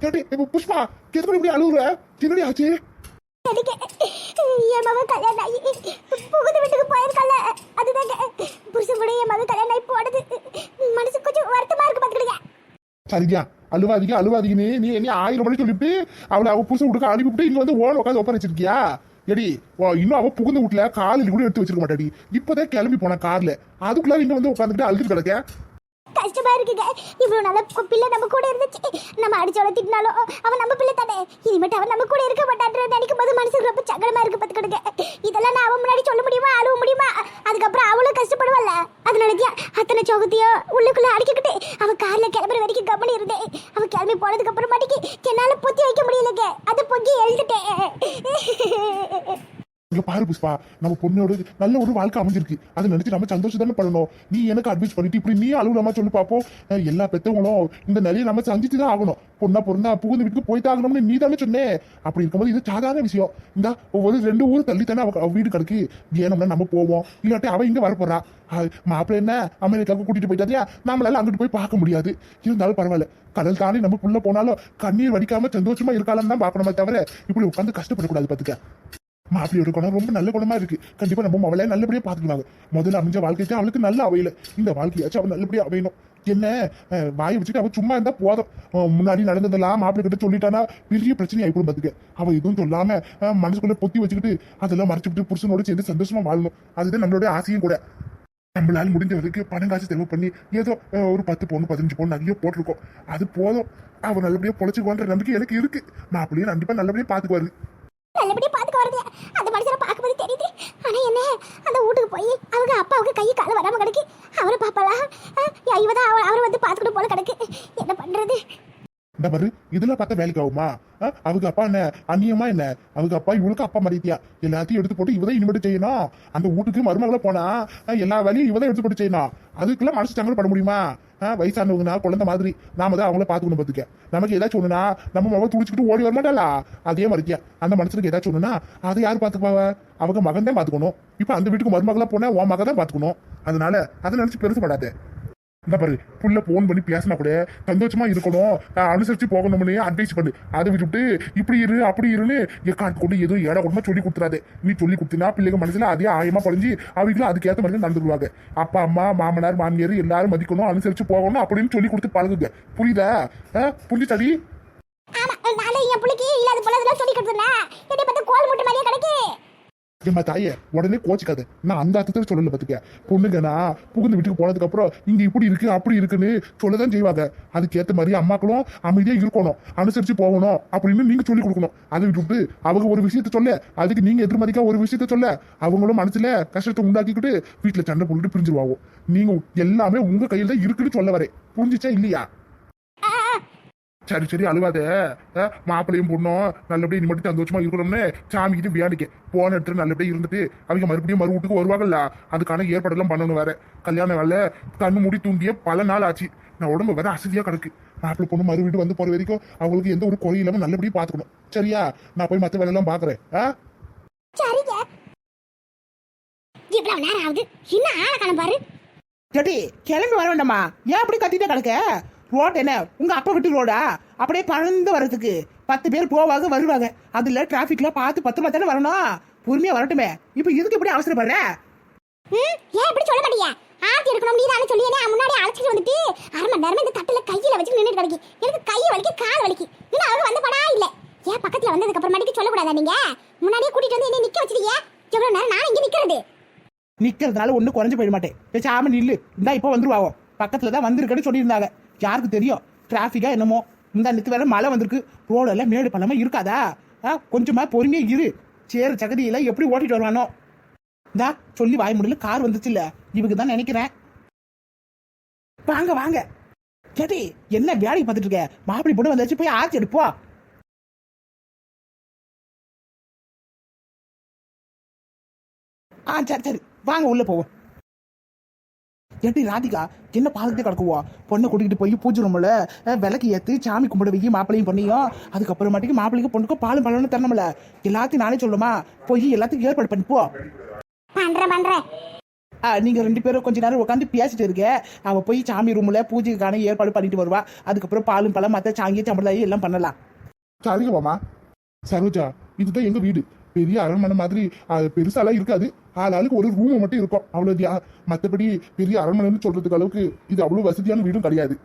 கேட்டி இப்ப புஷ்பா எதுக்கு இப்படி அழுகுற என்னடி ஆச்சு? என் மகன் கல்யாணம் ஆகி புகுந்த வீட்டுக்கு போயிருக்கல அதுதாங்க. புருஷன் கூட என் மகன் கல்யாணம் ஆகி போனது. மனசு கொஞ்சம் வருத்தமா இருக்கு பாத்துக்கிடுங்க சரியா அழுவாதீங்க அழுவாதீங்கன்னு நீ என்ன ஆயிரம் மணி சொல்லிட்டு அவளை அவ புருஷன் விட்டுக்க அனுப்பிவிட்டு இங்க வந்து ஓன உட்காந்து ஒப்பன் வச்சிருக்கியா எடி ஓ, இன்னும் அவ புகுந்து வீட்டுல காலில் கூட எடுத்து வச்சிருக்க மாட்டாடி. இப்பதான் கிளம்பி போன கார்ல. அதுக்குள்ள இங்க வந்து உட்காந்துட்டு அழுது கிடக்க. கஷ்டமா இருக்குங்க. இவ்வளவு நல்ல பிள்ளை நம்ம கூட இருந்துச்சு. நம்ம அடிச்சு திட்டினாலும் அவன் நம்ம பிள்ளை தானே. இனிமேட்டு அவன் நம்ம கூட இருக்க மாட்டான்ற நினைக்கும் போது மனசுக்கு ரொம்ப சங்கடமா இருக்கு பார்த்துக்கிடுங்க. இதெல்லாம் நான் அவன் முன்னாடி சொல்ல முடியுமா? அழுவ முடியுமா? அதுக்கப்புறம் அவளும் கஷ்டப்படுவல்ல அதனாலதான் அத்தனை சோகத்தையும் உள்ளுக்குள்ள அடிக்கிட்டு அவன் கார்ல கிளம்புற வரைக்கும் கம்பெனி இருந்தேன். அவன் கிளம்பி போனதுக்கு அப்புறமாட்டிக்கு என்னால் பொத்தி வைக்க முடியலங்க. அதை பொங்கி எழுதிட்டேன் இல்ல பாரு புஷ்பா நம்ம பொண்ணோட நல்ல ஒரு வாழ்க்கை அமைஞ்சிருக்கு. அதை நினைச்சு நம்ம சந்தோஷம் தானே பண்ணணும் நீ எனக்கு அட்வைஸ் பண்ணிட்டு இப்படி நீ அழுவலாமா சொல்லி பார்ப்போம் எல்லா பெத்தவங்களும் இந்த நிலையை நம்ம சந்திச்சு தான் ஆகணும். பொண்ணா பொருந்தா புகுந்த வீட்டுக்கு போயிட்டு ஆகணும்னு நீ தானே சொன்னேன் அப்படி இருக்கும்போது இது சாதாரண விஷயம். இந்த ஒவ்வொரு ரெண்டு ஊர் தள்ளி தானே அவ வீடு கிடக்கு வேணும்னா நம்ம போவோம். இல்லாட்டி அவ இங்க வரப்போறா. மாப்பிள்ள என்ன? அமெரிக்காவுக்கு கூட்டிட்டு போயிட்டாதியா நம்மளால அங்கிட்டு போய் பார்க்க முடியாது. இருந்தாலும் பரவாயில்ல. கடல் தாண்டி நம்ம புள்ள போனாலும் கண்ணீர் வடிக்காம சந்தோஷமா இருக்காளான்னு தான் பார்க்கணுமே தவிர இப்படி உட்காந்து கஷ்டப்படக்கூடாது பாத்துக்க. மாப்பிள்ளையோட குணம் ரொம்ப நல்ல குணமா இருக்கு. கண்டிப்பா நம்ம அவளை நல்லபடியா பாத்துக்கலாம் முதல்ல அமைஞ்ச வாழ்க்கைக்கு அவளுக்கு நல்ல அவையில. இந்த வாழ்க்கையாச்சும் அவள் நல்லபடியா அவையணும். என்ன? வாயை வச்சுட்டு அவ சும்மா இருந்தா போதும். முன்னாடி நடந்ததெல்லாம் மாப்பிள்ளை கிட்ட சொல்லிட்டானா பெரிய பிரச்சனை ஆகி குடும்பத்துக்கு அவ எதுவும் சொல்லாம மனசுக்குள்ள பொத்தி வச்சுக்கிட்டு அதெல்லாம் மறைச்சுக்கிட்டு புருஷனோட சேர்ந்து சந்தோஷமா வாழணும். அதுதான் நம்மளோட ஆசையும் கூட. நம்மளால முடிஞ்ச வரைக்கும் பணம் காசு செலவு பண்ணி ஏதோ ஒரு பத்து பவுன் பதினஞ்சு பவுன் நிறைய போட்டிருக்கோம். அது போதும். அவ நல்லபடியா பொழைச்சுக்குவான்ற நம்பிக்கை எனக்கு இருக்கு. மாப்பிள்ளையும் கண்டிப்பா நல்லபடியா பாத்துக்குவாரு. நல்லபடியாக பார்த்துக்க வருது அந்த மனுஷனை பார்க்கும்போது தெரியுது. ஆனால் என்ன? அந்த வீட்டுக்கு போய் அவங்க அப்பாவுக்கு கை கால வராமல் கிடக்கு. அவரை பாப்பாளா? இவதான் அவர் வந்து பாத்துக்கிட்டு போல கிடக்கு. என்ன பண்ணுறது இந்த பாரு இதெல்லாம் பார்த்தா வேலைக்கு ஆகுமா? ஆ? அவங்க அப்பா என்ன? அந்நியமா என்ன? அவங்க அப்பா இவளுக்கு அப்பா மறித்தியா எல்லாத்தையும் எடுத்து போட்டு இவதான் இனிமேட்டு செய்யணும். அந்த வீட்டுக்கு மருமகளை போனா எல்லா வேலையும் இவதான் எடுத்து போட்டு செய்யணும். அதுக்கெல்லாம் மனசு சங்கடம் பட முடியுமா? ஆ, வயசானவங்கனா குழந்தை மாதிரி நாம தான் அவங்கள பாத்துக்கணும் பார்த்துக்க நமக்கு ஏதாச்சும் ஒண்ணுனா நம்ம மக துடிச்சுக்கிட்டு ஓடி வர மாட்டாளா? அதே மாதிரியா அந்த மனுஷனுக்கு ஏதாச்சும் ஒண்ணுனா அதை யார் பாத்துப்பாவ அவங்க மகன் தான் பாத்துக்கணும் இப்ப அந்த வீட்டுக்கு மருமகளை போனா உன் மகன் தான் பாத்துக்கணும் அதனால அதை நினைச்சு பெருசுப்படாத இந்த பாரு புள்ள போன் பண்ணி பேசினா கூட சந்தோஷமா இருக்கணும். அனுசரிச்சு போகணும்னு அட்வைஸ் பண்ணு. அதை விட்டுட்டு இப்படி இரு அப்படி இருன்னு எக்காட்டு கொண்டு ஏதோ ஏடா கொடுமா சொல்லி கொடுத்துறாது. நீ சொல்லி கொடுத்தினா பிள்ளைங்க மனசுல அதே ஆயமா பழிஞ்சு அவங்களும் அதுக்கேற்ற மாதிரி நடந்துருவாங்க. அப்பா அம்மா மாமனார் மாமியார் எல்லாரும் மதிக்கணும் அனுசரிச்சு போகணும் அப்படின்னு சொல்லி கொடுத்து பழகுங்க. புரியுதா? அஹ் புரிஞ்சுச்சாடி ஆமா நாளை என் பிள்ளைக்கு இல்லாத சொல்லி கொடுத்துருந்தேன் என்னை பார்த்து கோல் முட்டை மாதிரியே கிடைக்கு. ஏம்மா தாயே உடனே கோச்சிக்காது. நான் அந்த அர்த்தத்தில் சொல்லல பார்த்துக்க பொண்ணுங்கண்ணா புகுந்து வீட்டுக்கு போனதுக்கு அப்புறம் இங்க இப்படி இருக்கு அப்படி இருக்குன்னு சொல்லதான் செய்வாங்க. அதுக்கேற்ற மாதிரி அம்மாக்களும் அமைதியா இருக்கணும். அனுசரிச்சு போகணும். அப்படின்னு நீங்க சொல்லி கொடுக்கணும். அதை விட்டுவிட்டு அவங்க ஒரு விஷயத்த சொல்ல அதுக்கு நீங்க எதிர்மதிக்கா ஒரு விஷயத்த சொல்ல அவங்களும் மனசுல கஷ்டத்தை உண்டாக்கிக்கிட்டு வீட்டுல சண்டை போட்டுட்டு பிரிஞ்சிருவாங்க நீங்க எல்லாமே உங்க கையில தான் இருக்குன்னு சொல்ல வரேன். புரிஞ்சிச்சா இல்லையா? சரி சரி அழுவாத. மாப்பிள்ளையும் பொண்ணும் நல்லபடியா இனி மட்டும் சந்தோஷமா இருக்கணும்னு சாமி கிட்ட வியாடிக்க போன இடத்துல நல்லபடியா இருந்துட்டு அவங்க மறுபடியும் மறு வீட்டுக்கு வருவாங்கல்ல அதுக்கான ஏற்பாடெல்லாம் பண்ணணும் வேற. கல்யாண வேலை கண்ணு மூடி தூங்கிய பல நாள் ஆச்சு. நான் உடம்பு வேற அசதியா கிடக்கு. மாப்பிள்ளை பொண்ணு மறு வீடு வந்து போற வரைக்கும் அவங்களுக்கு எந்த ஒரு குறையும் இல்லாம நல்லபடியா பாத்துக்கணும். சரியா? நான் போய் மத்த வேலையெல்லாம் பாக்குறேன். ஆ? சரிங்க. இவ்வளவு நேரம் ஆகுது. இன்னும் ஆளை காணோம் பாரு. ஜட்டி கிளம்பி வர வேண்டாமா? ஏன் அப்படி கத்திட்டே கிடக்க? ரோட் என்ன? உங்க அப்பா வீட்டு ரோடா அப்படியே பறந்து வர்றதுக்கு. பத்து பேர் போவாங்க வருவாங்க அதுல டிராபிக்ல பார்த்து பத்திரமா தானே வரணும்? பொறுமையா வரட்டுமே. இப்போ இதுக்கு எப்படி அவசரப்படுற? ஏன் இப்படி சொல்ல மாட்டீங்க? ஆர்த்தி எடுக்கணும் நீ தானே சொல்லியே முன்னாடி அழைச்சிட்டு வந்துட்டு அரை மணி நேரமா இந்த தட்டுல கையில வச்சு நின்னுட்டு கிடக்கு எனக்கு கை வலிக்கு கால் வலிக்கு. இன்னும் அவங்க வந்த படா இல்ல. ஏன் பக்கத்துல வந்ததுக்கு அப்புறமாட்டிக்கு சொல்லக்கூடாதா நீங்க? முன்னாடியே கூட்டிட்டு வந்து என்ன நிக்க வச்சிருக்கீங்க எவ்வளவு நேரம் நான் இங்க நிக்கிறது? நிக்கிறதுனால ஒன்றும் குறைஞ்சு போயிட மாட்டேன். பேசாம நில்லு. இந்தா இப்போ வந்துருவாவோ. பக்கத்துல தான் வந்திருக்கேன்னு சொல்லியிருந்தாங்க. யாருக்கு தெரியும்? டிராஃபிக்கா என்னமோ? இந்த நித்து வேற மழை வந்திருக்கு. ரோடெல்லாம் மேடு பள்ளமாக இருக்காதா? ஆ கொஞ்சமாக பொறுமையாக இரு. சேரு சகதியெல்லாம் எப்படி ஓட்டிட்டு வருவானோ? இந்தா சொல்லி வாய் முடியல கார் வந்துச்சு இல்லை இவங்க தான் நினைக்கிறேன். வாங்க வாங்க. கேட்டி என்ன வேலைக்கு பார்த்துட்டு இருக்க? மாப்பிள்ளை பொண்ணு வந்தாச்சு போய் ஆச்சு எடுப்போம் ஆ சரி சரி. வாங்க உள்ளே போவோம். ஏட்டி ராதிகா என்ன பார்த்துட்டே கிடக்குவா? பொண்ணை கூட்டிகிட்டு போய் பூஜை ரூமில் விளக்கு ஏற்றி சாமி கும்பிட வைக்கி மாப்பிளையும் பண்ணியும். அதுக்கப்புறமாட்டிக்கு மாப்பிள்ளைக்கு பொண்ணுக்கும் பாலும் பழம்னு தரணும்ல. எல்லாத்தையும் நானே சொல்லுமா போய் எல்லாத்தையும் ஏற்பாடு பண்ணிப்போ பண்றேன் ஆ, நீங்க ரெண்டு பேரும் கொஞ்ச நேரம் உட்காந்து பேசிட்டு இருக்க அவ போய் சாமி ரூம்ல பூஜைக்கான ஏற்பாடு பண்ணிட்டு வருவா. அதுக்கப்புறம் பாலும் பழம் மத்த சாங்கிய சம்பிரதாயம் எல்லாம் பண்ணலாம். சரிங்க மாமா. சரோஜா இதுதான் எங்க வீடு. பெரிய அரண்மனை மாதிரி அது பெருசாலாம் இருக்காது. ஆளாளுக்கு ஒரு ரூம் மட்டும் இருக்கும். அவ்வளவு மத்தபடி பெரிய அரண்மனைன்னு சொல்றதுக்கு அளவுக்கு இது அவ்வளவு வசதியான வீடும் கிடையாது.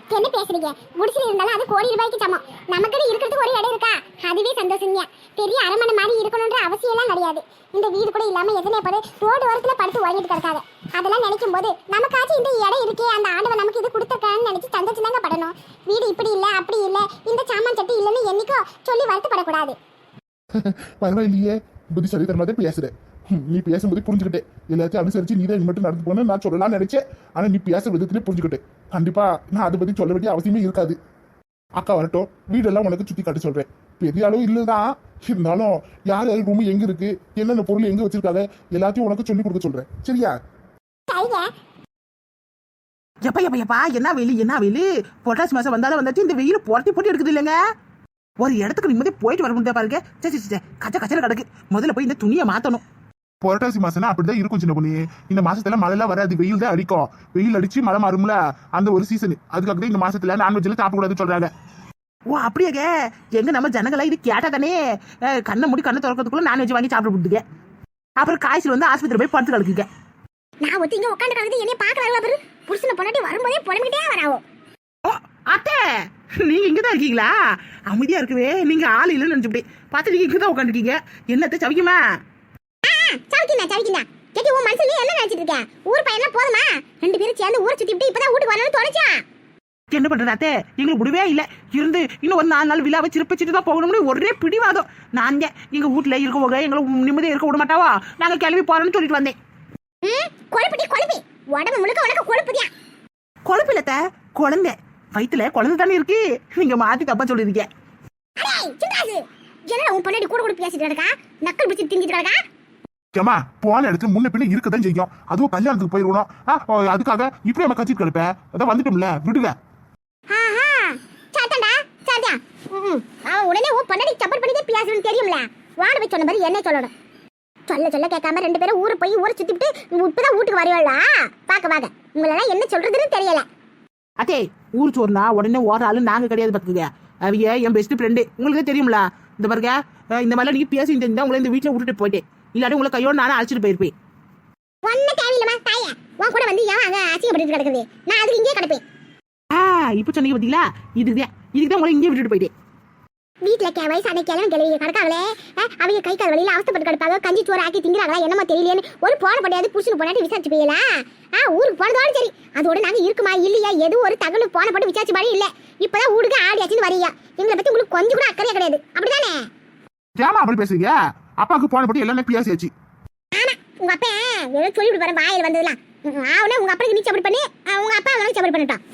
என்ன பேசுறீங்க? குடிசையில் இருந்தாலும் அது கோடி ரூபாய்க்கு சமம். நமக்குன்னு இருக்கிறதுக்கு ஒரு இடம் இருக்கா? அதுவே சந்தோஷங்க பெரிய அரண்மனை மாதிரி இருக்கணுன்ற அவசியம் எல்லாம் கிடையாது. இந்த வீடு கூட இல்லாம எத்தனை படு ரோடு ஓரத்துல படுத்து வாங்கிட்டு கிடக்காது. அதெல்லாம் நினைக்கும் போது நமக்காச்சும் இந்த இடம் இருக்கே அந்த ஆண்டவன் நமக்கு இது கொடுத்துருக்கான்னு நினைச்சு சந்தோஷம் தாங்க படணும். வீடு இப்படி இல்ல அப்படி இல்ல இந்த சாமான் சட்டி இல்லைன்னு என்னைக்கோ சொல்லி வருத்தப்படக்கூடாது. பரவாயில்லையே புத்திசாலித்தனமா தான் பேசுற. நீ பேசும்போது புரிஞ்சுக்கிட்டேன் எல்லாத்தையும் அனுசரிச்சு நீ தான் மட்டும் நடந்து போன நான் சொல்லலாம்னு நினைச்சேன். ஆனா நீ பேசுற விதத்திலே புரிஞ்சுக்கிட்டேன் கண்டிப்பா நான் அதை பத்தி சொல்ல வேண்டிய அவசியமே இருக்காது. அக்கா வரட்டும். வீடெல்லாம் உனக்கு சுத்தி காட்ட சொல்றேன். பெரிய அளவு இல்லதான் இருந்தாலும் யார் யார் ரூம் எங்க இருக்கு? என்னென்ன பொருள் எங்க வச்சிருக்காங்க? எல்லாத்தையும் உனக்கு சொல்லி கொடுக்க சொல்றேன். சரியா? எப்ப எப்ப எப்பா என்ன வெயில் என்ன வெயில் பொட்டாசி மாசம் வந்தாலும் வந்தாச்சு இந்த வெயில் புரட்டி போட்டு எடுக்குது இல்லைங்க? ஒரு இடத்துக்கு நிம்மதி போயிட்டு வர முடியாது பாருங்க. சே சே, சே கச்ச கச்சல கிடக்கு. முதல்ல போய் இந்த துணியை மாத்தணும். புரட்டாசி மாசம்னா அப்படிதான் இருக்கும் சின்ன பொண்ணு. இந்த மாசத்துல மழை எல்லாம் வராது. வெயில் தான் அடிக்கும். வெயில் அடிச்சு மழை மாறும்ல. அந்த ஒரு சீசன் அதுக்காக தான் இந்த மாசத்துல நான்வெஜ் எல்லாம் சாப்பிடக்கூடாதுன்னு சொல்றாங்க. ஓ அப்படியாங்க. எங்க நம்ம ஜனங்களா இது கேட்டா தானே. கண்ணை மூடி கண்ணை திறக்கிறதுக்குள்ள நான்வெஜ் வாங்கி சாப்பிட விட்டுங்க அப்புறம் காய்ச்சல் வந்து ஆஸ்பத்திரி போய் படுத்து கிடக்குங்க. நான் ஒத்தி இங்க உட்காந்து கிடக்குது என்னைய பாக்குறாங்களா பாரு? புருஷனை பொண்டாட்டி வரும்போதே புலம்பிக்கிட்டே வராவோ. ஓ அத்தை நீங்க இங்கதான் இருக்கீங்களா? அமைதியா இருக்கவே நீங்க ஆள் இல்லைன்னு நினைச்சுப்படி பார்த்து நீங்க இங்கதான் உட்காந்துருக்கீங்க என்னத்தை சவிக்குமா? சவிக்கிண்டா சவிக்கிண்டா கேட்டி உன் மனசுல என்ன நினைச்சிட்டு இருக்க? ஊர் பையன்லாம் போதுமா? ரெண்டு பேரும் சேர்ந்து ஊரை சுத்தி விட்டு இப்பதான் வீட்டுக்கு வரணும்னு தோணுச்சா? என்ன பண்றது அத்தை? எங்களுக்கு முடிவே இல்ல. இருந்து இன்னும் ஒரு நாலு நாள் விழாவை சிறப்பிச்சுட்டு தான் போகணும்னு ஒரே பிடிவாதம். நான் இங்க எங்க வீட்டுல இருக்கவங்க எங்களை நிம்மதியா இருக்க விட மாட்டாவா? நாங்க கிளம்பி போறோம்னு சொல்லிட்டு வந்தேன். ம் கொழுப்புட்டி கொழுப்பி. உடம்பு முழுக்க உனக்கு கொழுப்புதியா குழப்பம் இல்லத்த குழந்தை வயித்துல குழந்தை தானே இருக்கு? நீங்க மாத்தி தப்பா சொல்லிருக்கீங்க. என்னடா உன் பொண்டாட்டி கூட கூட பேசிட்டு நக்கல் பிடிச்சி திங்கிட்டு கிடக்கா? ஏமா போன இடத்துல முன்ன பின்ன இருக்கதான் செய்யும். அதுவும் கல்யாணத்துக்கு ஓ, அதுக்காக இப்படி நம்ம கட்சிட்டு கிடப்ப. அதான் வந்துட்டோம்ல விடுங்க. உடனே உன் பொண்டாட்டி சப்போர்ட் பண்ணி பேசணும்னு தெரியும்ல. வாட போய் சொன்ன மாதிரி என்ன சொல்லணும். சொல்ல சொல்ல கேட்காம ரெண்டு பேரும் ஊரை போய் ஊரை சுத்திட்டு இப்பதான் வீட்டுக்கு வருவாளா? பாக்க பாக்க உங்களெல்லாம் என்ன சொல்றதுன்னு தெரியல. அத்தே ஊர் சோறுனா உடனே ஓடுற ஆளு நாங்க கிடையாது பாத்துக்கங்க. அவங்க என் பெஸ்ட் ஃப்ரெண்டு உங்களுக்கு தெரியும்ல? இந்த பாருங்க இந்த மாதிரிலாம் நீங்க பேசி இருந்தா உங்களை இந்த வீட்டுல விட்டுட்டு போயிட்டேன் இல்லாட்டி உங்களை கையோட நானும் அழைச்சிட்டு போயிருப்பேன். ஒன்னும் தேவையில்லமா தாய உன் கூட வந்து ஏன் அங்க அசிங்கப்பட்டு கிடக்குது? நான் அதுக்கு இங்கே கிடப்பேன். ஆ இப்போ சொன்னீங்க பாத்தீங்களா? இதுதான் இதுக்கு தான் உங்களை இங்கே விட்டுட்டு போயிட்டேன். வீட்டுல கே வயசான கிழமை கிளவி கிடக்காங்களே அவங்க கை கால் வழியில அவஸ்தப்பட்டு கிடப்பாங்க கஞ்சி சோறு ஆக்கி திங்கிறாங்களா என்னமோ தெரியலையேன்னு. ஒரு போன படையாது புருஷனு போனாட்டி விசாரிச்சு போயல? ஆ ஊருக்கு போனதோட சரி. அதோட நாங்க இருக்குமா இல்லையா? எதுவும் ஒரு தகவல் போன போட்டு விசாரிச்சு மாதிரி இல்ல. இப்பதான் ஊருக்கு ஆடியாச்சுன்னு வரையா. எங்களை பத்தி உங்களுக்கு கொஞ்சம் கூட அக்கறையே கிடையாது. அப்படிதானே? ஏமா அப்படி பேசுறீங்க? அப்பாவுக்கு போன படி எல்லாமே பேசியாச்சு ஆமா. உங்க அப்பா ஏதோ சொல்லிவிட்டு பாரு வாயில் வந்ததுலாம். ஆவுனா உங்க அப்பனுக்கு நீ சப்போர்ட் பண்ணி. உங்க அப்பா அவனுக்கு சப்போர்ட் பண்ணிட்டான்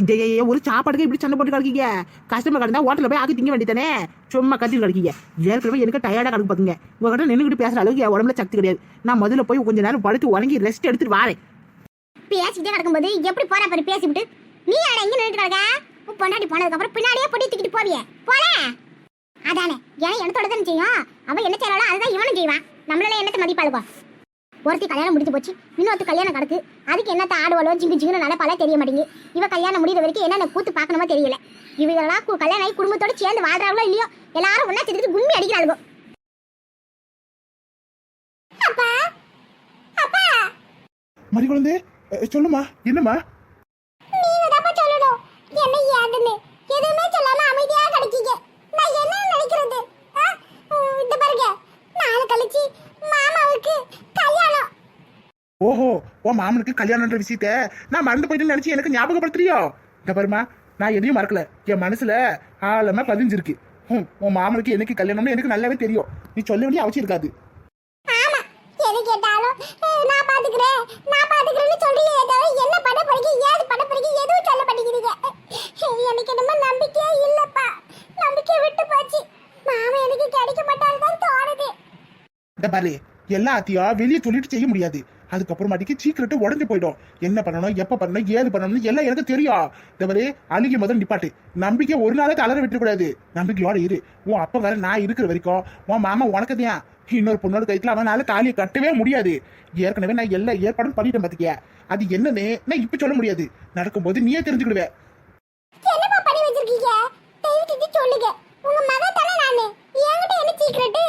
ஐயே, ஒரு சாப்பாடுக்கு இப்படி சண்டை போட்டு கிடக்கீங்க? கஸ்டமர் கடந்தா ஹோட்டலில் போய் ஆக்கி திங்க வேண்டியதானே சும்மா கத்திட்டு கிடக்கீங்க. ஏற்கனவே எனக்கு டயர்டாக கிடக்கு பார்த்துங்க உங்ககிட்ட நின்றுக்கிட்டு பேசுகிற அளவுக்கு என் உடம்புல சக்தி கிடையாது. நான் முதல்ல போய் கொஞ்ச நேரம் படுத்து உறங்கி ரெஸ்ட் எடுத்துட்டு வரேன். பேசிக்கிட்டே கிடக்கும்போது எப்படி போறா பாரு பேசிவிட்டு. நீ ஆட எங்க நின்றுட்டு கிடக்க? உன் பொண்டாட்டி போனதுக்கப்புறம் பின்னாடியே பொடி தூக்கிட்டு போவியே. போல? அதானே. ஏன் எனத்தோட தான் செய்யும்? அவன் என்ன செய்யறாளோ அதுதான் இவனும் செய்வான். நம்மளால என்னத்தை மதிப்பாளுக்கோ. ஒருத்தி கல்யாணம் முடிஞ்சு போச்சு இன்னொருத்தி கல்யாணம் கிடக்கு அதுக்கு என்னத்த ஆடுவாளோ ஜிங்கு ஜிங்குன்னு நினைப்பாலே தெரிய மாட்டேங்குது. இவ கல்யாணம் முடிகிற வரைக்கும் என்னென்ன கூத்து பார்க்கணுமோ தெரியல. இவங்களா கு- கல்யாணம் ஆகி குடும்பத்தோட சேர்ந்து வாழ்றாங்களோ இல்லையோ எல்லாரும் ஒண்ணா சேர்த்துட்டு கும்மி அடிக்கிறாளுகோ அப்பா அப்பா. மறி குழந்தை அஹ், சொல்லுமா என்னம்மா? என்ன நான் என்ன நினைக்கிறது? இந்த பாருங்க. நாளை கழிச்சு மாமாவுக்கு ஓஹோ உன் மாமனுக்கு கல்யாணம்ன்ற விஷயத்த நான் மறந்து போயிட்டு நினைச்சு எனக்கு ஞாபகப்படுத்துறியோ? இந்த பாருமா நான் எதையும் மறக்கல. என் மனசுல ஆழமா பதிஞ்சிருக்கு. ஹம், உன் மாமனுக்கு எனக்கு கல்யாணம்னு எனக்கு நல்லாவே தெரியும். நீ சொல்ல வேண்டிய அவசியம் இருக்காது. ஆமா எது கேட்டாலும் அஹ், நான் பாத்துக்கிறேன் நான் பாத்துக்கிறேன்னு சொல்றீங்க தவிர என்ன பண்ண போறீங்க? ஏது பண்ண போறீங்க? எதுவும் சொல்ல மாட்டேங்கிறீங்க. எனக்கு என்னமோ நம்பிக்கையே இல்லப்பா. நம்பிக்கை விட்டு போச்சு. மாமா எனக்கு கிடைக்க மாட்டாருதான் தோணுது. இந்த பாரு எல்லாத்தையும் வெளியே சொல்லிட்டு செய்ய முடியாது. அதுக்கப்புறமாட்டிக்கு சீக்கிரட்டு உடஞ்சு போயிடும். என்ன பண்ணணும் எப்போ பண்ணணும் ஏது பண்ணணும்னு எல்லாம் எனக்கு தெரியும். இந்த அழுகி முதல் நிப்பாட்டு. நம்பிக்கை ஒரு நாளே தளர விட்டுக்கூடாது நம்பிக்கையோட இரு. உன் அப்பா வேற நான் இருக்கிற வரைக்கும் உன் மாமா உனக்கு தான். இன்னொரு பொண்ணோட கைத்துல அவனால தாலியை கட்டவே முடியாது. ஏற்கனவே நான் எல்லா ஏற்பாடும் பண்ணிட்டேன் பாத்துக்கிய அது என்னன்னு நான் இப்ப சொல்ல முடியாது. நடக்கும்போது நீயே தெரிஞ்சுக்கிடுவேன் சொல்லுங்க. உங்க மகன் தானே நானு? என்கிட்ட என்ன சீக்கிரட்டு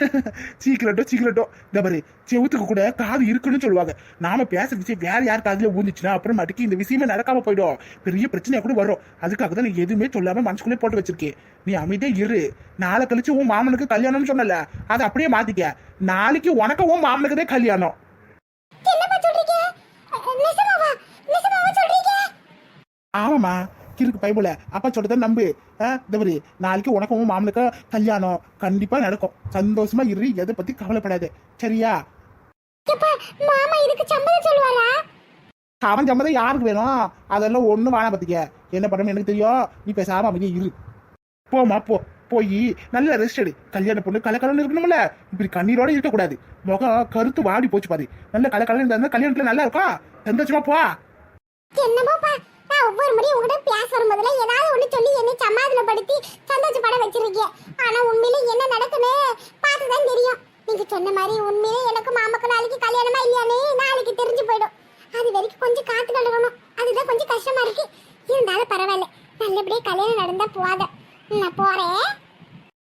சீக்கிரட்டோ சீக்கிரட்டோ இந்த பாரு செவுத்துக்கு கூட காது இருக்குன்னு சொல்லுவாங்க. நாம பேசுற விஷயம் வேற யார் காதுல ஊந்துச்சுன்னா அப்புறம் மாட்டுக்கு இந்த விஷயமே நடக்காம போயிடும். பெரிய பிரச்சனையா கூட வரும். அதுக்காக தான் நீ எதுவுமே சொல்லாம மனசுக்குள்ளே போட்டு வச்சிருக்கேன். நீ அமைதியா இரு. நாளை கழிச்சு உன் மாமனுக்கு கல்யாணம்னு சொன்னல. அதை அப்படியே மாத்திக்க. நாளைக்கு உனக்கு உன் மாமனுக்கு தான் கல்யாணம். ஆமாம்மா. கிறுக்கு பைபிள அப்பா சொல்றத நம்பு. பாரு நாளைக்கு உனக்கும் உன் மாமனுக்கு கல்யாணம். கண்டிப்பா நடக்கும். சந்தோஷமா இரு எதை பத்தி கவலைப்படாத. சரியா? மாமா இதுக்கு சம்மதம் சொல்லுவாரா? அவன் சம்மதம் யாருக்கு வேணும்? அதெல்லாம் ஒண்ணும் வேணாம் பாத்துக்க. என்ன பண்ணணும் எனக்கு தெரியும். நீ பேசாம அமைதியா இரு. போமா போ. போய் நல்ல ரெஸ்ட் எடு. கல்யாண பொண்ணு கலக்கலன்னு இருக்கணும்ல. இப்படி கண்ணீரோட இருக்கக்கூடாது. முகம் கருத்து வாடி போச்சு பாரு. நல்ல கலக்கலன்னு இருந்தா கல்யாணத்துல நல்லா இருக்கும் சந்தோஷமா போ. என்னமோப்பா நான் ஒவ்வொரு முறையும் உங்ககிட்ட பேச வரும்போதுல ஏதாவது ஒன்று சொல்லி என்னை சமாதானப்படுத்தி சந்தோஷப்பட வச்சிருக்கீங்க. ஆனால் உண்மையில என்ன நடக்குன்னு பார்த்துதான் தெரியும். நீங்கள் சொன்ன மாதிரி உண்மையிலே எனக்கு மாமாக்கு நாளைக்கு கல்யாணமா இல்லையானே? நாளைக்கு தெரிஞ்சு போயிடும். அது வரைக்கும் கொஞ்சம் காத்து கழுகணும் அதுதான் கொஞ்சம் கஷ்டமா இருக்கு. இருந்தாலும் பரவாயில்ல. நல்லபடியா கல்யாணம் நடந்தா போத நான் போறேன்.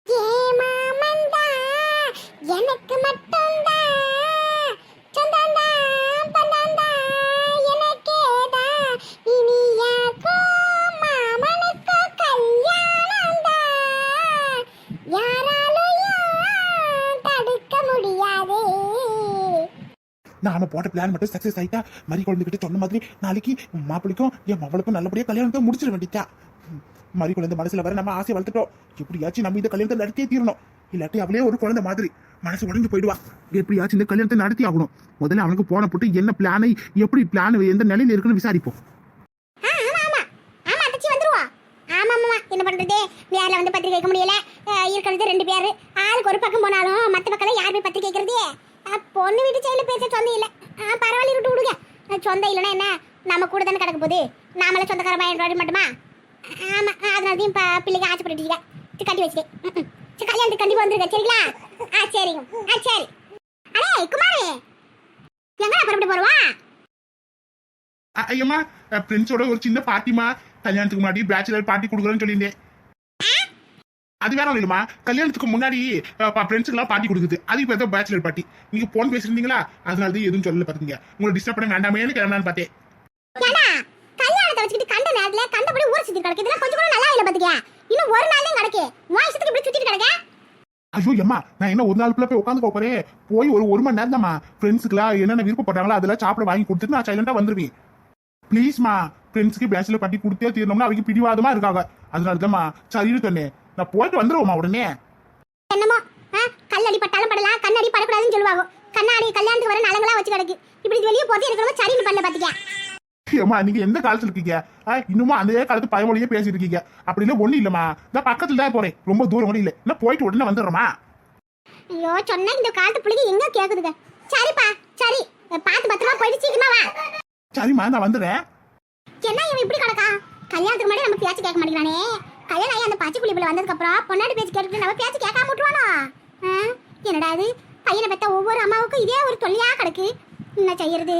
ஏ மாமன்தான் எனக்கு மட்டும்தான் நாம போட்ட பிளான் மட்டும் சக்சஸ் ஆயிட்டா மறி குழந்தைகிட்ட சொன்ன மாதிரி நாளைக்கு மாப்பிளைக்கும் என் மவளுக்கும் நல்லபடியா கல்யாணத்தை முடிச்சிட வேண்டியதா? மறி குழந்தை மனசுல வர நம்ம ஆசை வளர்த்துட்டோம். எப்படியாச்சும் நம்ம இந்த கல்யாணத்தை நடத்தியே தீரணும். இல்லாட்டி அவளே ஒரு குழந்தை மாதிரி மனசு உடஞ்சு போயிடுவா. எப்படியாச்சும் இந்த கல்யாணத்தை நடத்தி ஆகணும். முதல்ல அவனுக்கு போன போட்டு என்ன பிளானை எப்படி பிளான் எந்த நிலையில இருக்குன்னு விசாரிப்போம். ஆமா ஆமா. ஆமா ஆமா ஆமா என்ன பண்றது? வேலை வந்து பத்திரிக்கை கேட்க முடியல. இருக்கிறது ரெண்டு பேரு. ஆளுக்கு ஒரு பக்கம் போனாலும் மத்த பக்கம் யார் போய் பத்திரிக்கை வைக்கிறது? பொண்ணு வீட்டு செயல பேச சொந்த இல்லை. ஆ பரவாயில்ல விட்டு விடுங்க. சொந்த இல்லைன்னா என்ன? நம்ம கூட தானே கிடக்க போகுது. நாமளே சொந்தக்கார பையன் மட்டுமா? ஆமா அதனால தான் இப்போ பிள்ளைங்க ஆச்சப்பட்டுட்டீங்க கட்டி வச்சுக்கேன் சரி கல்யாணத்துக்கு கண்டிப்பாக வந்துருங்க. சரிங்களா? ஆ சரிங்க ஆ சரி. அடே குமாரு! எங்க புறப்பட்டு போறவா? ஐயம்மா ஃப்ரெண்ட்ஸோட ஒரு சின்ன பார்ட்டிமா கல்யாணத்துக்கு முன்னாடி பேச்சுலர் பார்ட்டி கொடுக்குறேன்னு சொல்லியிருந்தேன். அது வேற இல்லைம்மா கல்யாணத்துக்கு முன்னாடி ஃப்ரெண்ட்ஸுக்கெல்லாம் பார்ட்டி கொடுக்குது. அது இப்போ ஏதோ பேச்சுலர் பார்ட்டி நீங்க போன் பேசியிருந்தீங்களா அதனால தான் எதுவும் சொல்லல பாத்தீங்க உங்களை டிஸ்டர்ப் பண்ண வேண்டாமேன்னு கிளம்பலான்னு பார்த்தேன். கல்யாணத்தை வச்சுக்கிட்டு கண்ட நேரத்துல கண்டபடி ஊர் சுத்தி கிடக்கு. இதெல்லாம் கொஞ்சம் கூட நல்லா இல்ல பாத்துக்க இன்னும் ஒரு நாள் கிடக்கு. இஷ்டத்துக்கு இப்படி சுத்திட்டு கிடக்க? ஐயோ அம்மா நான் என்ன ஒரு நாள் போய் உட்காந்து போறேன்? போய் ஒரு ஒரு மணி நேரம் தான்மா ஃப்ரெண்ட்ஸுக்குலாம் என்னென்ன விருப்பப்பட்டாங்களோ அதெல்லாம் சாப்பிட வாங்கி கொடுத்துட்டு நான் சைலண்டா வந்துருவேன். ப்ளீஸ்மா ஃப்ரெண்ட்ஸ்க்கு பேச்சுலர் பார்ட்டி கொடுத்தே தீரணும்னா அவங்க பிடிவாதமா இருக்காங்க. அதனால தான்மா சரின்னு சொன்னேன் நான் போயிட்டு வந்துருவோம்மா உடனே? என்னமோ? கல்லடி பட்டாலும் படலாம் கண்ணாடி படக்கூடாதுன்னு சொல்லுவாங்க கண்ணாடி கல்யாணத்துக்கு வர நலங்களா வச்சு கிடக்கு. இப்படி வெளியே போட்டு எனக்கு ரொம்ப சரின்னு பண்ணல பாத்துக்க. ஏம்மா நீங்க எந்த காலத்துல இருக்கீங்க? இன்னுமா அந்த காலத்து பயமொழியே பேசிட்டு இருக்கீங்க. அப்படி இல்ல ஒண்ணு இல்லம்மா. நான் பக்கத்துல தான் போறேன். ரொம்ப தூரம் கூட இல்ல. நான் போயிட்டு உடனே வந்துடுறோமா ஐயோ சொன்னா இந்த காலத்து பிள்ளைங்க எங்க கேக்குதுங்க? சரிப்பா சரி. பார்த்து பத்திரமா போயிட்டு சீக்கிரமா வா. சரிம்மா நான் வந்துடுறேன். என்ன இவன் இப்படி கிடக்கா? கல்யாணத்துக்கு முன்னாடி நம்ம பேச்சு கேட்க மாட்டேங்கிறானே. கல்யாணம் ஆகி அந்த பச்சைக்குழி பிள்ளை வந்ததுக்கு அப்புறம் பொன்னாடி பேச்சு கேட்டுட்டு நம்ம பேச்சு கேட்காம விட்டுருவானோ? ஆ? என்னடா இது? பையனை பெற்ற ஒவ்வொரு அம்மாவுக்கும் இதே ஒரு தொல்லையா கிடக்கு? என்ன செய்யறது?